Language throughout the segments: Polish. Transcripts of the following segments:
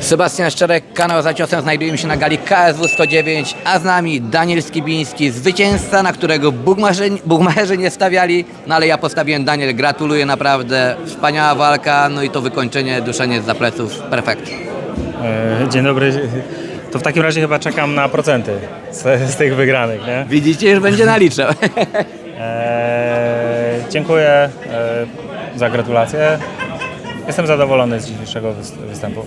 Sebastian Szczerek, kanał za ciosem. Znajdujemy się na gali KSW 109, a z nami Daniel Skibiński, zwycięzca, na którego bugmacherzy, nie stawiali, no ale ja postawiłem Daniel, gratuluję naprawdę, wspaniała walka, no i to wykończenie, duszenie z pleców, perfekt. E, Dzień dobry. To w takim razie chyba czekam na procenty z, z tych wygranych, nie? Widzicie, już będzie naliczał. E, dziękuję e, za gratulacje. Jestem zadowolony z dzisiejszego wys- występu.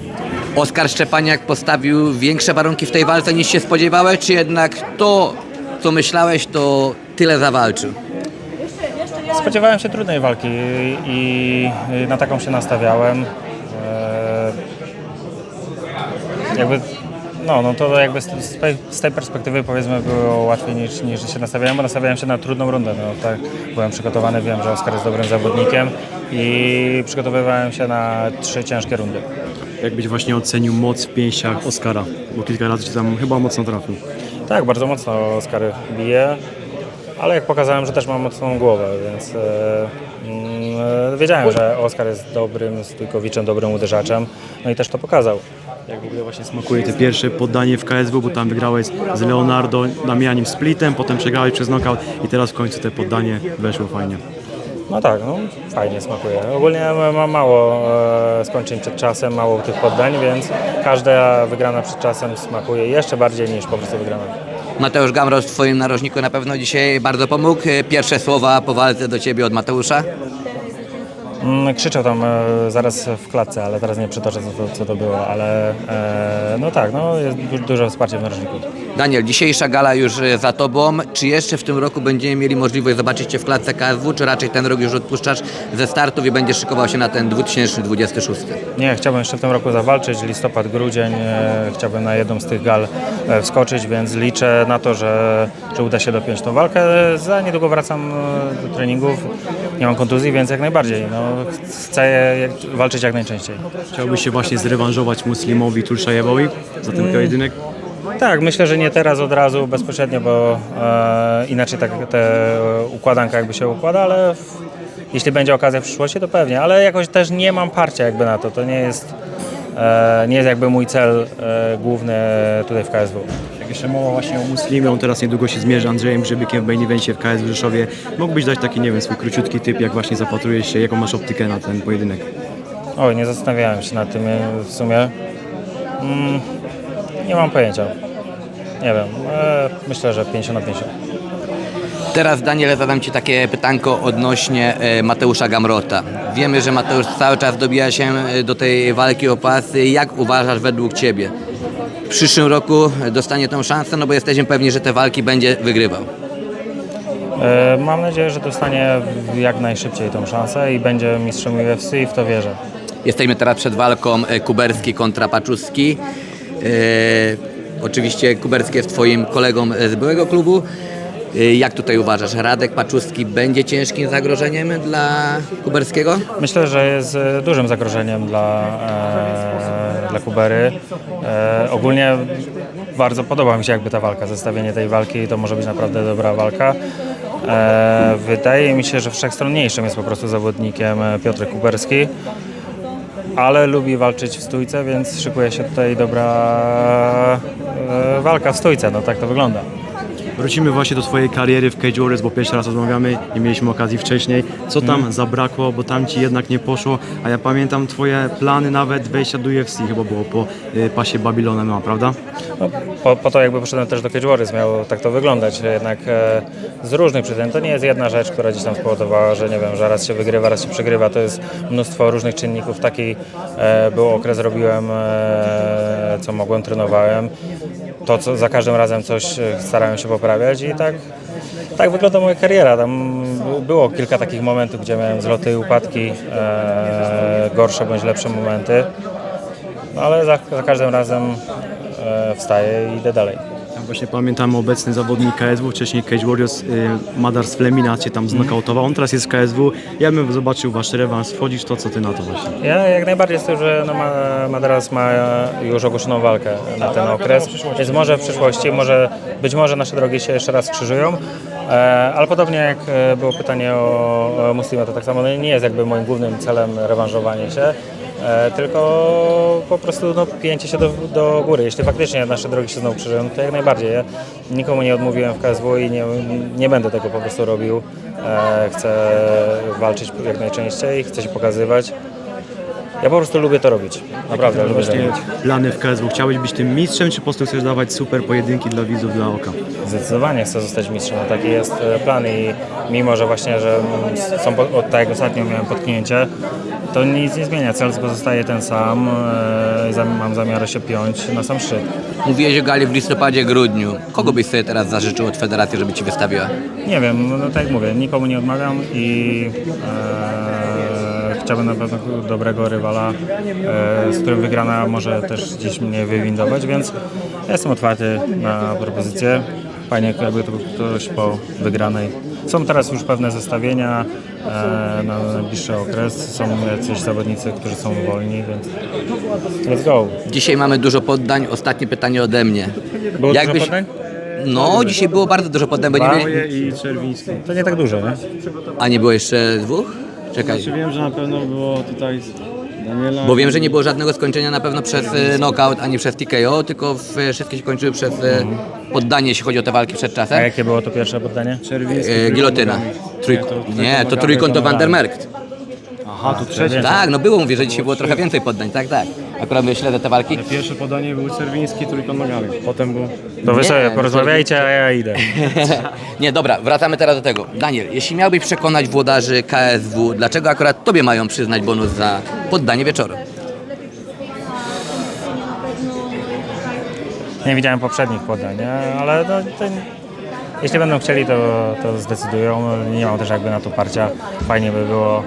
Oskar Szczepaniak postawił większe warunki w tej walce niż się spodziewałeś, czy jednak to, co myślałeś, to tyle zawalczył? Spodziewałem się trudnej walki i i na taką się nastawiałem. E, jakby, no, no to jakby z, z tej- perspektywy powiedzmy było łatwiej niż, niż się nastawiałem, bo nastawiałem się na trudną rundę. No, tak, byłem przygotowany, wiem, że Oskar jest dobrym zawodnikiem i przygotowywałem się na trzy ciężkie rundy. Jak byś właśnie ocenił moc w pięściach Oskara? Bo kilka razy ci tam chyba mocno trafił. Tak, bardzo mocno Oskar bije, ale jak pokazałem, że też mam mocną głowę, więc mm, e, wiedziałem, że Oskar jest dobrym stójkowiczem, dobrym uderzaczem, no i też to pokazał. Jak w ogóle właśnie smakuje te pierwsze poddanie w KSW, bo tam wygrałeś z Leonardo Damianim splitem, potem przegrałeś przez knockout i teraz w końcu te poddanie weszło fajnie. No tak, no fajnie smakuje. Ogólnie ma- mam mało e, skończeń przed czasem, mało tych poddań, więc każda wygrana przed czasem smakuje jeszcze bardziej niż po prostu wygrana. Mateusz Gamros w Twoim narożniku na pewno dzisiaj bardzo pomógł. Pierwsze słowa po walce do Ciebie od Mateusza. Mm, Krzyczał tam e, zaraz w klatce, ale teraz nie przytoczę co to, co to było, ale e, no tak, no jest du- dużo wsparcia w narożniku. Daniel, dzisiejsza gala już e, za Tobą. Czy jeszcze w tym roku będziemy mieli możliwość zobaczyć Cię w klatce KSW, czy raczej ten rok już odpuszczasz ze startów i będziesz szykował się na ten 2026? Nie, chciałbym jeszcze w tym roku zawalczyć, listopad, grudzień, chciałbym na jedną z tych gal wskoczyć, więc liczę na to, że, że uda się dopiąć tą walkę. Za niedługo wracam do treningów, nie mam kontuzji, więc jak najbardziej, no, chcę walczyć jak najczęściej. Chciałbyś się właśnie zrewanżować Muslimowi Tulszajewowi za ten pojedynek? Tak, myślę, że nie teraz od razu bezpośrednio, bo e, inaczej tak te układanka jakby się układa, ale w, jeśli będzie okazja w przyszłości, to pewnie, ale jakoś też nie mam parcia jakby na to, to nie jest, e, nie jest jakby mój cel e, główny tutaj w KSW. Jeszcze mowa właśnie o Muslimie, on teraz niedługo się zmierzy Andrzejem Grzybykiem w main evencie w KSW Rzeszowie. Mógłbyś dać taki, nie wiem, swój króciutki typ, jak właśnie zapatrujesz się, jaką masz optykę na ten pojedynek? Oj, nie zastanawiałem się nad tym e, w sumie. Mm, nie mam pojęcia. Nie wiem, e, myślę, że 50 na 50. Teraz, Daniele, zadam Ci takie pytanko odnośnie e, Mateusza Gamrota. Wiemy, że Mateusz cały czas dobija się e, do tej walki o pasy. Jak uważasz według Ciebie? W przyszłym roku dostanie tą szansę, no bo jesteśmy pewni, że te walki będzie wygrywał. E, mam nadzieję, że dostanie jak najszybciej tą szansę i będzie mistrzem UFC i w to wierzę. Jesteśmy teraz przed walką e, Kuberski kontra Paczuski. E, oczywiście Kuberski jest Twoim kolegą e, z byłego klubu. E, jak tutaj uważasz? Radek Paczuski będzie ciężkim zagrożeniem dla Kuberskiego? Myślę, że jest e, dużym zagrożeniem dla, dla Kubery. E, ogólnie bardzo podoba mi się jakby ta walka, zestawienie tej walki to może być naprawdę dobra walka. E, wydaje mi się, że wszechstronniejszym jest po prostu zawodnikiem e, Piotr Kuberski, ale lubi walczyć w stójce, więc szykuje się tutaj dobra e, walka w stójce, no tak to wygląda. Wrócimy właśnie do Twojej kariery w Cage Warriors, bo pierwszy raz rozmawiamy, nie mieliśmy okazji wcześniej. Co tam zabrakło, bo tam Ci jednak nie poszło, a ja pamiętam Twoje plany nawet wejścia do UFC, chyba było po y, pasie Babylona MMA, prawda? No, po, po to jakby poszedłem też do Cage Warriors, miało tak to wyglądać, jednak e, z różnych przyczyn. To nie jest jedna rzecz, która gdzieś tam spowodowała, że nie wiem, że raz się wygrywa, raz się przegrywa. To jest mnóstwo różnych czynników. Taki e, był okres, robiłem e, co mogłem, trenowałem. To co, za każdym razem coś e, starałem się poprawiać i tak, tak wygląda moja kariera. Tam by- było kilka takich momentów, gdzie miałem zloty i upadki, e, gorsze bądź lepsze momenty. No ale za, za każdym razem e, wstaję i idę dalej. Właśnie pamiętam obecny zawodnik KSW, wcześniej Cage Warriors, y, Madar z Flemina cię tam znokautował, on teraz jest w KSW. Ja bym zobaczył wasz rewans, wchodzisz to, co ty na to właśnie. Ja jak najbardziej z tym, że no Ma- Madaras ma już ogłoszoną walkę na ten okres, więc może w przyszłości, może, być może nasze drogi się jeszcze raz skrzyżują, e, ale podobnie jak e, było pytanie o, o Muslima, to tak samo no, nie jest jakby moim głównym celem rewanżowanie się, e, tylko po prostu no, pięcie się do, do góry. Jeśli faktycznie nasze drogi się znowu krzyżują, to jak najbardziej. Ja nikomu nie odmówiłem w KSW i nie, nie będę tego po prostu robił. E, chcę walczyć jak najczęściej, chcę się pokazywać. Ja po prostu lubię to robić. Naprawdę lubię to robić. plany w KSW, chciałeś być tym mistrzem, czy po prostu chcesz dawać super pojedynki dla widzów, dla oka? Zdecydowanie chcę zostać mistrzem. No, taki jest e, plan i mimo, że właśnie, że są, po- tak jak ostatnio miałem potknięcie, to nic nie zmienia. Cel pozostaje ten sam. e, Mam zamiar się piąć na sam szczyt. Mówiłeś o gali w listopadzie, grudniu. Kogo byś sobie teraz zażyczył od federacji, żeby ci wystawiła? Nie wiem, no tak jak mówię, nikomu nie odmawiam i e, chciałbym na pewno dobrego rywala, e, z którym wygrana może też gdzieś mnie wywindować, więc ja jestem otwarty na propozycje. Fajnie, jakby to był ktoś po wygranej. Są teraz już pewne zestawienia e, na najbliższy okres. Są jacyś zawodnicy, którzy są wolni, więc let's go. Dzisiaj mamy dużo poddań. Ostatnie pytanie ode mnie. Było Jakbyś- dużo poddań? No, dzisiaj było bardzo dużo poddań, bo nie mieli... I Czerwiński. To nie tak dużo, nie? A nie było jeszcze dwóch? Czekaj. Znaczy wiem, że na pewno było tutaj. Bo wiem, że nie było żadnego skończenia na pewno przez e, knockout ani przez TKO, tylko w, wszystkie się kończyły przez e, poddanie, jeśli chodzi o te walki przed A czasem. jakie było to pierwsze poddanie? E, gilotyna. Trój... Nie, to trójkąt to Vandermerkt. Aha, tu trzecie. Tak, no było, mówię, że dzisiaj było trochę więcej poddań, tak, tak. Akurat śledzę te walki. Pierwsze podanie był Czerwiński, trójkąt nogami. Potem był... To wy sobie porozmawiajcie, a ja idę. Nie, dobra, wracamy teraz do tego. Daniel, jeśli miałbyś przekonać włodarzy KSW, dlaczego akurat tobie mają przyznać bonus za poddanie wieczoru? Nie widziałem poprzednich podań, nie? ale no, to, jeśli będą chcieli, to, to zdecydują. Nie mam też jakby na to parcia. Fajnie by było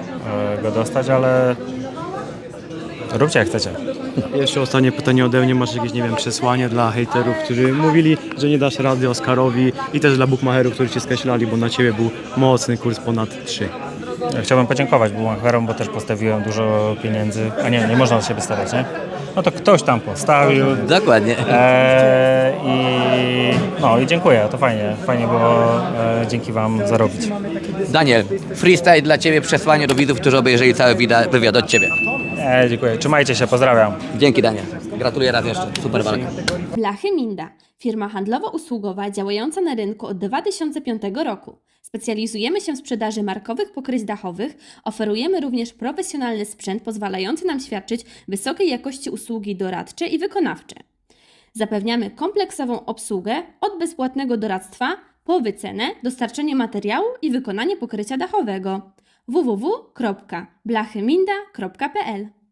e, go dostać, ale róbcie jak chcecie. Jeszcze ostatnie pytanie ode mnie. Masz jakieś, nie wiem, przesłanie dla hejterów, którzy mówili, że nie dasz rady Oskarowi i też dla bookmacherów, którzy cię skreślali, bo na ciebie był mocny kurs ponad 3. Ja Chciałbym podziękować Bumacherom, bo też postawiłem dużo pieniędzy. A nie, nie można od siebie stawiać, nie? No to ktoś tam postawił. Dokładnie. E, I no i dziękuję, to fajnie. Fajnie było e, dzięki Wam zarobić. Daniel, freestyle dla ciebie, przesłanie do widzów, którzy obejrzeli cały wywiad od ciebie. E, dziękuję. Trzymajcie się, pozdrawiam. Dzięki Daniel. Gratuluję raz jeszcze. Super walka. Blachy Minda, firma handlowo-usługowa działająca na rynku od 2005 roku. Specjalizujemy się w sprzedaży markowych pokryć dachowych, oferujemy również profesjonalny sprzęt pozwalający nam świadczyć wysokiej jakości usługi doradcze i wykonawcze. Zapewniamy kompleksową obsługę od bezpłatnego doradztwa po wycenę, dostarczenie materiału i wykonanie pokrycia dachowego. www.blachyminda.pl